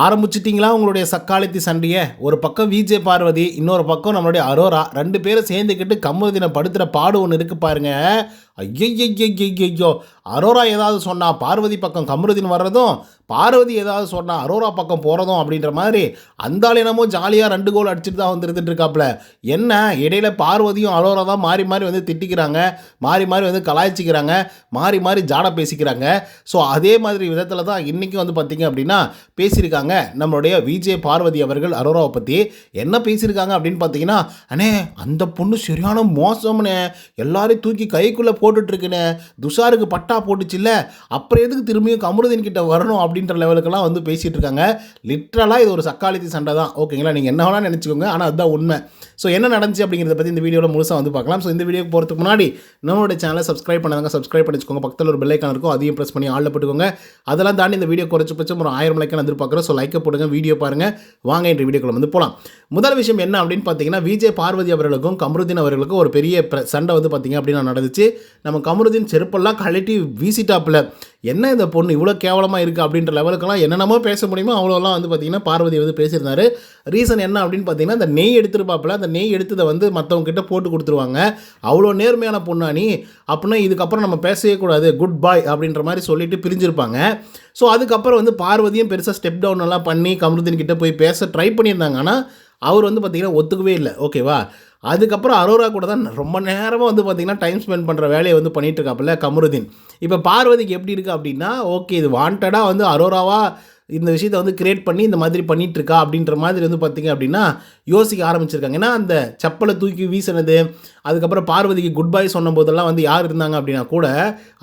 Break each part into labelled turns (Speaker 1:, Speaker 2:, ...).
Speaker 1: ஆரம்பிச்சிட்டிங்களா உங்களுடைய சக்காலத்தி சண்டையை? ஒரு பக்கம் விஜே பார்வதி இன்னொரு பக்கம் நம்மளுடைய அரோரா. ரெண்டு பேரும் சேர்ந்துக்கிட்டு கம்முதினை படுத்துகிற பாடு ஒன்று இருக்கு பாருங்க. ஐயோ அரோரா ஏதாவது சொன்னால் பார்வதி பக்கம் கமருதின் வர்றதும் பார்வதி ஏதாவது சொன்னால் அரோரா பக்கம் போகிறதும் அப்படின்ற மாதிரி அந்த என்னமோ ஜாலியாக ரெண்டு கோல் அடிச்சுட்டு தான் வந்து இருந்துட்டு இருக்காப்புல. என்ன? இடையில பார்வதியும் அரோரா தான் மாறி மாறி வந்து திட்டிக்கிறாங்க மாறி மாறி வந்து கலாய்ச்சிக்கிறாங்க மாறி மாறி ஜாட பேசிக்கிறாங்க. ஸோ அதே மாதிரி விதத்தில் தான் இன்றைக்கி வந்து பார்த்திங்க அப்படின்னா பேசியிருக்காங்க நம்மளுடைய விஜே பார்வதி அவர்கள் அரோராவை பற்றி என்ன பேசியிருக்காங்க அப்படின்னு பார்த்தீங்கன்னா அண்ணே அந்த பொண்ணு சரியான மோசம்னே. எல்லாரையும் தூக்கி கைக்குள்ளே போட்டுட்ருக்குண்ணே துஷாருக்கு பட்டா போட்டுச்சுல்ல. அப்புறம் எதுக்கு திரும்பியும் கமருதீன் கிட்ட வரணும் அப்படின்ற லெவலுக்கெல்லாம் வந்து பேசிகிட்டு இருக்காங்க. லிட்ரலாக இது ஒரு சக்காலித்தி சண்டை தான் ஓகேங்களா நீங்கள் என்ன வேணால் நினச்சிக்கோங்க. ஆனால் அதுதான் உண்மை. ஸோ என்ன நடந்துச்சு அப்படிங்கிறத பற்றி இந்த வீடியோவில் முழுசாக வந்து பார்க்கலாம். ஸோ இந்த வீடியோக்கு போகிறதுக்கு முன்னாடி நம்மளோட சேனலை சப்ஸ்கிரைப் பண்ணாங்க சப்ஸ்கிரைப் பண்ணிச்சுக்கோங்க. பக்கத்தில் ஒரு பெல்லைக்கான இருக்கும் அதையும் ப்ரெஸ் பண்ணி ஆளில் போட்டுக்கோங்க. அதெல்லாம் தாண்டி இந்த வீடியோ குறைச்சபட்சம் ஒரு ஆயிரம் லைக்கான எதிர்பார்க்குறோம். ஸோ லைக்கை போடுங்க வீடியோ பாருங்கள் வாங்க என்ற வீடியோக்குள்ள வந்து போகலாம் முதல் விஷயம் என்ன அப்படின்னு பார்த்தீங்கன்னா விஜய் பார்வதி அவர்களுக்கும் கமருதீன் அவர்களுக்கும் ஒரு பெரிய சண்டை வந்து பார்த்தீங்க அப்படின்னா நடந்துச்சு. நம்ம கமருதீன் செருப்பெல்லாம் கழட்டி வீசிட்டாப்புல. என்ன இந்த பொண்ணு இவ்வளோ கேவலமாக இருக்குது அப்படின்ற லெவலுக்கெல்லாம் என்னென்னமோ பேச முடியுமோ அவ்வளோலாம் வந்து பார்த்தீங்கன்னா பார்வதி வந்து பேசியிருந்தாரு. ரீசன் என்ன அப்படின்னு பார்த்தீங்கன்னா அந்த நெய் எடுத்துருப்பாப்பில் அந்த நெய் எடுத்ததை வந்து மற்றவங்கிட்ட போட்டு கொடுத்துருவாங்க. அவ்வளோ நேர்மையான பொண்ணா நீ அப்படின்னா இதுக்கப்புறம் நம்ம பேசவே கூடாது. குட் பாய் அப்படின்ற மாதிரி சொல்லிட்டு பிரிஞ்சிருப்பாங்க. ஸோ அதுக்கப்புறம் வந்து பார்வதியும் பெருசாக ஸ்டெப் டவுன் எல்லாம் பண்ணி கமருதீன் கிட்ட போய் பேச ட்ரை பண்ணியிருந்தாங்க. ஆனால் அவர் வந்து பார்த்திங்கன்னா ஒத்துக்கவே இல்லை. ஓகேவா அதுக்கப்புறம் அரோரா கூட தான் ரொம்ப நேரமாக வந்து பார்த்திங்கன்னா டைம் ஸ்பெண்ட் பண்ணுற வேலையை வந்து பண்ணிட்டு இருக்காப்புல கமருதீன். இப்போ பார்வதிக்கு எப்படி இருக்குது அப்படின்னா ஓகே இது வாண்டடாக வந்து அரோராவாக இந்த விஷயத்தை வந்து கிரியேட் பண்ணி இந்த மாதிரி பண்ணிகிட்ருக்கா அப்படின்ற மாதிரி வந்து பார்த்திங்க அப்படின்னா யோசிக்க ஆரம்பிச்சிருக்காங்க. ஏன்னா அந்த செப்பலை தூக்கி வீசினது அதுக்கப்புறம் பார்வதிக்கு குட் பை சொன்ன போதெல்லாம் வந்து யார் இருந்தாங்க அப்படின்னா கூட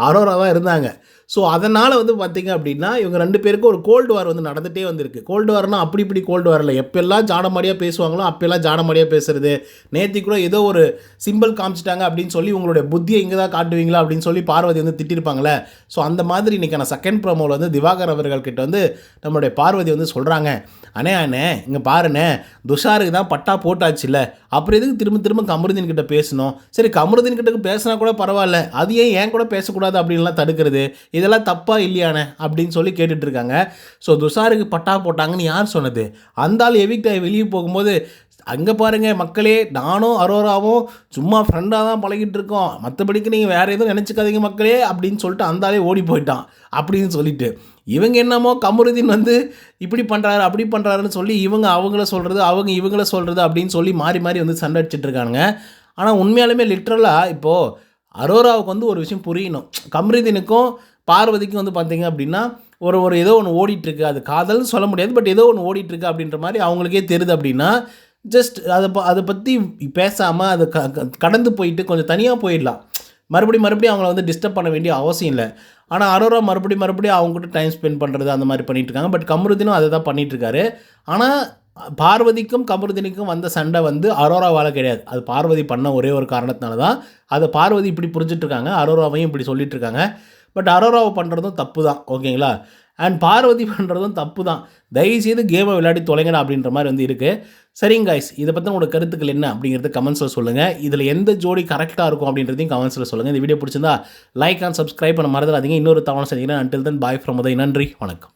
Speaker 1: அரோரா தான் இருந்தாங்க. ஸோ அதனால் வந்து பார்த்திங்க அப்படின்னா இவங்க ரெண்டு பேருக்கும் ஒரு கோல்டு வார் வந்து நடந்துகிட்டே வந்திருக்கு. கோல்டு வார்னால் அப்படி இப்படி கோல்டு வாரில் எப்பெல்லாம் ஜாடமாடியாக பேசுவாங்களோ அப்பெல்லாம் ஜாடமாடியாக பேசுறது. நேத்தி கூட ஏதோ ஒரு சிம்பிள் காமிச்சிட்டாங்க அப்படின்னு சொல்லி உங்களுடைய புத்தியை இங்கே தான் காட்டுவீங்களா அப்படின்னு சொல்லி பார்வதி வந்து திட்டிருப்பாங்களே ஸோ அந்த மாதிரி இன்றைக்கான செகண்ட் ப்ரோமோவில் வந்து திவாகர் அவர்கள்கிட்ட வந்து நம்மளுடைய பார்வதி வந்து சொல்கிறாங்க அண்ணே அண்ணே இங்கே பாருண்ணே துஷாருக்கு தான் பட்டா போட்டாச்சுல்ல. அப்புறம் எதுக்கு திரும்ப திரும்ப கமருதீன் கிட்ட பேசணும். சரி கமருதீன் கிட்ட பேசினா கூட பரவாயில்ல. அது ஏன் ஏன் கூட பேசக்கூடாது அப்படின்லாம் தடுக்கிறது? இதெல்லாம் தப்பா இல்லையானே? அப்படின்னு சொல்லி கேட்டுட்டு இருக்காங்க ஸோ துஷாருக்கு பட்டா போட்டாங்கன்னு யார் சொன்னது? அந்த ஆள் எவிக்ட் ஆகி வெளியே போகும்போது அங்கே பாருங்க மக்களே நானும் அரோராவும் சும்மா ஃப்ரெண்டாக தான் பழகிட்டு இருக்கோம் மற்றபடிக்கு நீங்கள் வேறு எதுவும் நினச்சிக்காதீங்க மக்களே அப்படின்னு சொல்லிட்டு அந்தாலே ஓடி போயிட்டான். அப்படின்னு சொல்லிட்டு. இவங்க என்னமோ கமருதீன் வந்து இப்படி பண்ணுறாரு அப்படி பண்ணுறாருன்னு சொல்லி இவங்க அவங்கள சொல்கிறது அவங்க இவங்கள சொல்கிறது அப்படின்னு சொல்லி மாறி மாறி வந்து சண்டை அடிச்சிட்ருக்கானுங்க. ஆனால் உண்மையாலுமே லிட்ரலாக இப்போது அரோராவுக்கு வந்து ஒரு விஷயம் புரியணும். கம்ரிதினுக்கும் பார்வதிக்கும் வந்து பார்த்தீங்க அப்படின்னா ஒரு ஒரு ஏதோ ஒன்று ஓடிட்டுருக்கு. அது காதல்னு சொல்ல முடியாது பட் ஏதோ ஒன்று ஓடிட்டுருக்கு அப்படின்ற மாதிரி அவங்களுக்கே தெரியுது அப்படின்னா ஜஸ்ட் அதை ப அதை பற்றி பேசாமல் அதை க கடந்து போயிட்டு கொஞ்சம் தனியாக போயிடலாம். மறுபடியும் மறுபடியும் அவங்கள வந்து டிஸ்டர்ப் பண்ண வேண்டிய அவசியம் இல்லை. ஆனால் அரோரா மறுபடியும் மறுபடியும் அவங்ககிட்ட டைம் ஸ்பெண்ட் பண்ணுறது அந்த மாதிரி பண்ணிட்டு இருக்காங்க. பட் கமருதினும் அதை தான் பண்ணிகிட்ருக்காரு ஆனால் பார்வதிக்கும் கமருதினிக்கும் வந்த சண்டை வந்து அரோராவால் கிடையாது. அது பார்வதி பண்ண ஒரே ஒரு காரணத்தினால தான் அதை பார்வதி இப்படி புரிஞ்சிட்ருக்காங்க. அரோராவையும் இப்படி சொல்லிகிட்ருக்காங்க பட் அரோராவை பண்ணுறதும் தப்பு தான் ஓகேங்களா? அண்ட் பார்வதி பண்ணுறதும் தப்பு தான் தயவுசெய்து கேமை விளையாடி தொலைங்கடா அப்படின்ற மாதிரி வந்து இருக்குது சரிங்க கைஸ் இதை பற்றி உங்களோட கருத்துக்கள் என்ன அப்படிங்கிறது கமெண்ட்ஸில் சொல்லுங்கள் இதில் எந்த ஜோடி கரெக்டாக இருக்கும் அப்படின்றதையும் கமெண்ட்ஸில் சொல்லுங்கள் இந்த வீடியோ பிடிச்சிருந்தா லைக் அண்ட் சப்ஸ்கிரைப் பண்ண மறந்துடாதீங்க. இன்னொரு தவணை செஞ்சீங்கன்னா until then bye from Uday. நன்றி. வணக்கம்.